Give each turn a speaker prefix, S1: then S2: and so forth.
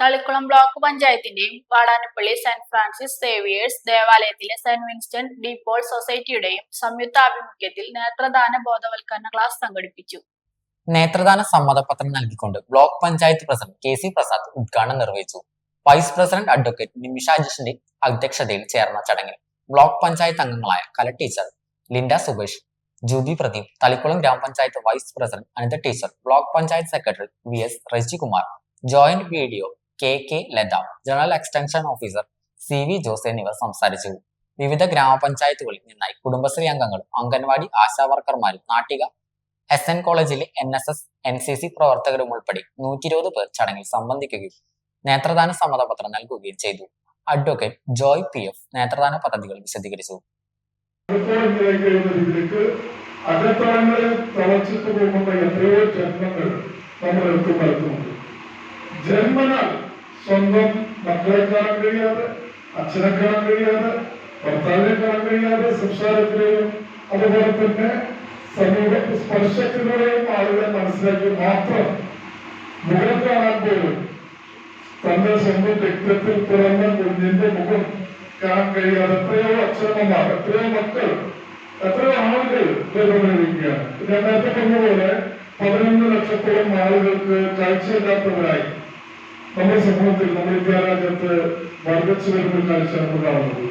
S1: Thalikkulam block പഞ്ചായത്തിന്റെയും Vadanappally Saint Francis Xavier's ദേവാലയത്തിലെ Saint Vincent de Paul സൊസൈറ്റിയുടെയും സംയുക്ത ആഭിമുഖ്യത്തിൽ നേത്രദാന ബോധവൽക്കരണ ക്ലാസ് സംഘടിപ്പിച്ചു.
S2: നേത്രദാന സമ്മതപത്രം നൽകിക്കൊണ്ട് block panchayat president K C Prasad ഉദ്ഘാടനം നിർവഹിച്ചു. വൈസ് പ്രസിഡന്റ് അഡ്വക്കേറ്റ് നിമിഷ ജിഷിന്റെ അധ്യക്ഷതയിൽ ചേർന്ന ചടങ്ങിൽ ബ്ലോക്ക് പഞ്ചായത്ത് അംഗങ്ങളായ Kala teacher Linda Subesh Juby Pradeep Thalikulam grama panchayat vice president Anitha teacher block panchayat secretary V S Rajikumar joint BDO K K Latha general extension officer C V Jose എന്നിവർ സംസാരിച്ചു. വിവിധ ഗ്രാമപഞ്ചായത്തുകളിൽ നിന്നായി കുടുംബശ്രീ അംഗങ്ങളും അംഗൻവാടി ആശാവർക്കർമാരും Nattika S N കോളേജിലെ N S S N C C പ്രവർത്തകരും ഉൾപ്പെടെ നൂറ്റി ഇരുപത് പേർ ചടങ്ങിൽ സംബന്ധിക്കുകയും നേത്രദാന സമ്മതപത്രം നൽകുകയും ചെയ്തു. അഡ്വക്കേറ്റ് ജോയ് പി എഫ് നേത്രദാന പദ്ധതികൾ വിശദീകരിച്ചു.
S3: അകത്തളങ്ങളിൽ തളച്ചിട്ട് പോകുന്ന എത്രയോ ജന്മങ്ങൾ നമ്മൾ എടുത്തു നടത്തുന്നുണ്ട് ജന്മനാൽ സ്വന്തം മക്കളെ കാണാൻ കഴിയാതെ അച്ഛനെ കാണാൻ കഴിയാതെ ഭർത്താവിനെ കാണാൻ കഴിയാതെ സംസാരത്തിലെയും അതുപോലെ തന്നെ സമൂഹ സ്പർശത്തിലൂടെയും ആളുകളെ മനസ്സിലാക്കി മാത്രം മുഖം കാണാൻ പോലും തന്റെ സ്വന്തം വ്യക്തിത്വത്തിൽ തുറന്ന കുഞ്ഞിന്റെ മുഖം കാണാൻ കഴിയാതെ എത്രയോ അച്ഛനമ്മമാർ എത്രയോ മക്കൾ എത്രയോ ആളുകൾ നിർവഹിക്കുകയാണ് രണ്ടായിരത്തി പറഞ്ഞ പോലെ പതിനൊന്ന് ലക്ഷത്തോളം ആളുകൾക്ക് കാഴ്ചയില്ലാത്തവരായി. നമ്മുടെ സമൂഹത്തിൽ നമ്മുടെ വിദ്യാലയത്ത് വർദ്ധിച്ചു വരുന്ന കാഴ്ച നമ്മൾ കാണുന്നത്